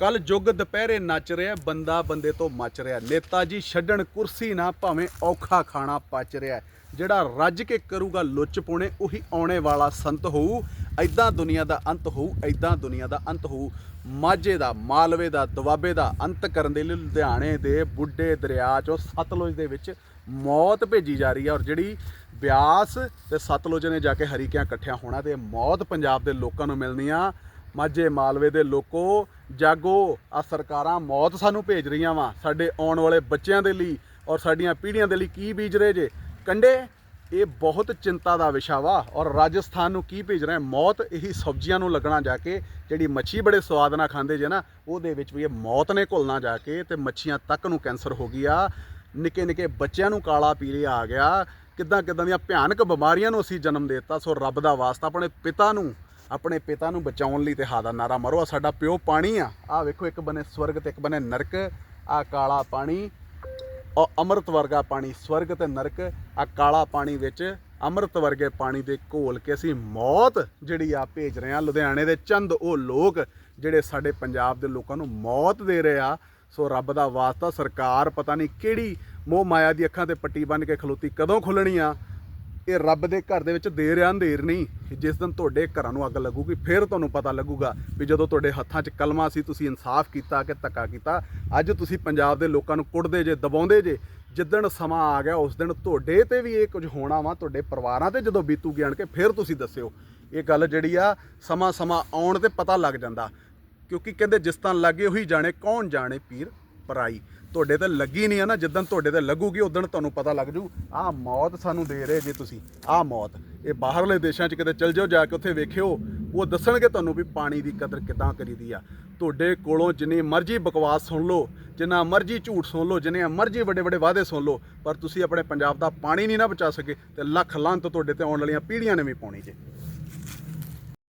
ਕੱਲ ਯੁੱਗ ਦੁਪਹਿਰੇ ਨੱਚ ਰਿਹਾ, ਬੰਦਾ ਬੰਦੇ ਤੋਂ ਮੱਚ ਰਿਹਾ। ਨੇਤਾ ਜੀ ਛੱਡਣ ਕੁਰਸੀ ਨਾ ਭਾਵੇਂ ਔਖਾ ਖਾਣਾ ਪਚ ਰਿਹਾ। ਜਿਹੜਾ ਰੱਜ ਕੇ ਕਰੂਗਾ ਲੁੱਚ ਪੁਣੇ, ਉਹੀ ਆਉਣੇ ਵਾਲਾ ਸੰਤ ਹੋਊ। ਐਦਾਂ ਦੁਨੀਆ ਦਾ ਅੰਤ ਹੋਊ ਐਦਾਂ ਦੁਨੀਆ ਦਾ ਅੰਤ ਹੋਊ। ਮਾਝੇ ਦਾ, ਮਾਲਵੇ ਦਾ, ਦੁਆਬੇ ਦਾ ਅੰਤ ਕਰਨ ਦੇ ਲਈ ਲੁਧਿਆਣੇ ਦੇ ਬੁੱਢੇ ਦਰਿਆ ਚੋਂ ਸਤਲੁਜ ਦੇ ਵਿੱਚ ਮੌਤ ਭੇਜੀ ਜਾ ਰਹੀ ਹੈ। ਔਰ ਜਿਹੜੀ ਬਿਆਸ ਤੇ ਸਤਲੁਜ ਨੇ ਜਾ ਕੇ ਹਰੀਕਿਆਂ ਇਕੱਠਿਆਂ ਹੋਣਾ, ਤੇ ਮੌਤ ਪੰਜਾਬ ਦੇ ਲੋਕਾਂ ਨੂੰ ਮਿਲਣੀ ਆ। ਮਾਝੇ, ਮਾਲਵੇ ਦੇ ਲੋਕੋ ਜਾਗੋ ਆ ਸਰਕਾਰਾਂ ਮੌਤ ਸਾਨੂੰ ਭੇਜ ਰਹੀਆਂ ਵਾ, ਸਾਡੇ ਆਉਣ ਵਾਲੇ ਬੱਚਿਆਂ ਦੇ ਲਈ ਔਰ ਸਾਡੀਆਂ ਪੀੜ੍ਹੀਆਂ ਦੇ ਲਈ ਕੀ ਬੀਜ ਰਹੇ ਜੇ? ਕੰਡੇ, ਇਹ ਬਹੁਤ ਚਿੰਤਾ ਦਾ ਵਿਸ਼ਾ ਵਾ ਔਰ ਰਾਜਸਥਾਨ ਨੂੰ ਕੀ ਭੇਜ ਰਹੇ? ਮੌਤ ਇਹੀ ਸਬਜ਼ੀਆਂ ਨੂੰ ਲੱਗਣਾ ਜਾ ਕੇ, ਜਿਹੜੀ ਮੱਛੀ ਬੜੇ ਸਵਾਦ ਨਾਲ ਖਾਂਦੇ ਜੇ ਨਾ, ਉਹਦੇ ਵਿੱਚ ਵੀ ਇਹ ਮੌਤ ਨੇ ਘੁਲਣਾ ਜਾ ਕੇ ਤੇ ਮੱਛੀਆਂ ਤੱਕ ਨੂੰ ਕੈਂਸਰ ਹੋ ਗਈ ਆ। ਨਿੱਕੇ ਨਿੱਕੇ ਬੱਚਿਆਂ ਨੂੰ ਕਾਲਾ ਪੀਲੀਆ ਆ ਗਿਆ। ਕਿੱਦਾਂ ਕਿੱਦਾਂ ਦੀਆਂ ਭਿਆਨਕ ਬਿਮਾਰੀਆਂ ਨੂੰ ਅਸੀਂ ਜਨਮ ਦੇ ਦਿੱਤਾ, ਸੋ ਰੱਬ ਦਾ ਵਾਸਤਾ ਆਪਣੇ ਪਿਤਾ ਨੂੰ ਆਪਣੇ ਪਿਤਾ ਨੂੰ ਬਚਾਉਣ ਲਈ ਤੇ ਹਾ ਦਾ ਨਾਰਾ ਮਾਰੋ। ਆ ਸਾਡਾ ਪਿਓ ਪਾਣੀ ਆ। ਆ ਵੇਖੋ, ਇੱਕ ਬਨੇ ਸਵਰਗ ਤੇ ਇੱਕ ਬਨੇ ਨਰਕ। ਆ ਕਾਲਾ ਪਾਣੀ ਔਰ ਅੰਮ੍ਰਿਤ ਵਰਗਾ ਪਾਣੀ ਸਵਰਗ ਤੇ ਨਰਕ। ਆ ਕਾਲਾ ਪਾਣੀ ਵਿੱਚ ਅੰਮ੍ਰਿਤ ਵਰਗੇ ਪਾਣੀ ਦੇ ਘੋਲ ਕੇ ਅਸੀਂ ਮੌਤ ਜਿਹੜੀ ਆ ਭੇਜ ਰਹੇ ਆ। ਲੁਧਿਆਣੇ ਦੇ ਚੰਦ ਉਹ ਲੋਕ ਜਿਹੜੇ ਸਾਡੇ ਪੰਜਾਬ ਦੇ ਲੋਕਾਂ ਨੂੰ ਮੌਤ ਦੇ ਰਹੇ ਆ। ਸੋ ਰੱਬ ਦਾ ਵਾਸਤਾ ਸਰਕਾਰ ਪਤਾ ਨਹੀਂ ਕਿਹੜੀ ਮੋਹ ਮਾਇਆ ਦੀ ਅੱਖਾਂ ਤੇ ਪੱਟੀ ਬੰਨ ਕੇ ਖਲੋਤੀ ਕਦੋਂ ਖੁੱਲਣੀ ਆ। ਇਹ ਰੱਬ ਦੇ ਘਰ ਦੇ ਵਿੱਚ ਦੇਰ ਆ ਅੰਧੇਰ ਨਹੀਂ ਜਿਸ ਦਿਨ ਤੁਹਾਡੇ ਘਰਾਂ ਨੂੰ ਅੱਗ ਲੱਗੂਗੀ, ਫਿਰ ਤੁਹਾਨੂੰ ਪਤਾ ਲੱਗੂਗਾ ਵੀ ਜਦੋਂ ਤੁਹਾਡੇ ਹੱਥਾਂ 'ਚ ਕਲਮਾ ਸੀ, ਤੁਸੀਂ ਇਨਸਾਫ ਕੀਤਾ ਕਿ ਧੱਕਾ ਕੀਤਾ। ਅੱਜ ਤੁਸੀਂ ਪੰਜਾਬ ਦੇ ਲੋਕਾਂ ਨੂੰ ਕੁੱਟਦੇ ਜੇ, ਦਬਾਉਂਦੇ ਜੇ, ਜਿੱਦਣ ਸਮਾਂ ਆ ਗਿਆ, ਉਸ ਦਿਨ ਤੁਹਾਡੇ ਤੇ ਵੀ ਇਹ ਕੁਝ ਹੋਣਾ ਵਾ, ਤੁਹਾਡੇ ਪਰਿਵਾਰਾਂ ਤੇ ਜਦੋਂ ਬੀਤੂਗੀ ਆਣ ਕੇ, ਫਿਰ ਤੁਸੀਂ ਦੱਸਿਓ। ਇਹ ਗੱਲ ਜਿਹੜੀ ਆ ਸਮਾਂ ਸਮਾਂ ਆਉਣ ਤੇ ਪਤਾ ਲੱਗ ਜਾਂਦਾ। ਕਿਉਂਕਿ ਕਹਿੰਦੇ ਜਿਸ ਤਾਂ ਲੱਗੇ ਉਹੀ ਜਾਣੇ, ਕੌਣ ਜਾਣੇ, ਪੀਰ? ਪਰਾਈ। ਤੁਹਾਡੇ ਤੇ ਲੱਗੀ ਨਹੀਂ ਆ ਨਾ, ਜਿੱਦਣ ਤੁਹਾਡੇ ਤੇ ਲੱਗੂਗੀ, ਉਦੋਂ ਤੁਹਾਨੂੰ ਪਤਾ ਲੱਗ ਜੂ, ਆਹ ਮੌਤ ਸਾਨੂੰ ਦੇ ਰਹੇ ਜੇ ਤੁਸੀਂ, ਆਹ ਮੌਤ। ਇਹ ਬਾਹਰਲੇ ਦੇਸ਼ਾਂ 'ਚ ਕਿਤੇ ਚਲ ਜਾਓ, ਜਾ ਕੇ ਉੱਥੇ ਵੇਖਿਓ, ਉਹ ਦੱਸਣਗੇ ਤੁਹਾਨੂੰ ਵੀ ਪਾਣੀ ਦੀ ਕਦਰ ਕਿਦਾਂ ਕਰੀਦੀ ਆ। ਤੁਹਾਡੇ ਕੋਲੋਂ ਜਿੰਨੀ ਮਰਜ਼ੀ ਬਕਵਾਸ ਸੁਣ ਲਓ, ਜਿੰਨਾ ਮਰਜ਼ੀ ਝੂਠ ਸੁਣ ਲਓ, ਜਿੰਨੇ ਮਰਜ਼ੀ ਵੱਡੇ ਵੱਡੇ ਵਾਅਦੇ ਸੁਣ ਲਓ, ਪਰ ਤੁਸੀਂ ਆਪਣੇ ਪੰਜਾਬ ਦਾ ਪਾਣੀ ਨਹੀਂ ਨਾ ਬਚਾ ਸਕੇ ਤੇ ਲੱਖ ਲਾਂਤ ਤੁਹਾਡੇ ਤੇ ਆਉਣ ਵਾਲੀਆਂ ਪੀੜ੍ਹੀਆਂ ਨੇ ਵੀ ਪਾਉਣੀ ਜੇ।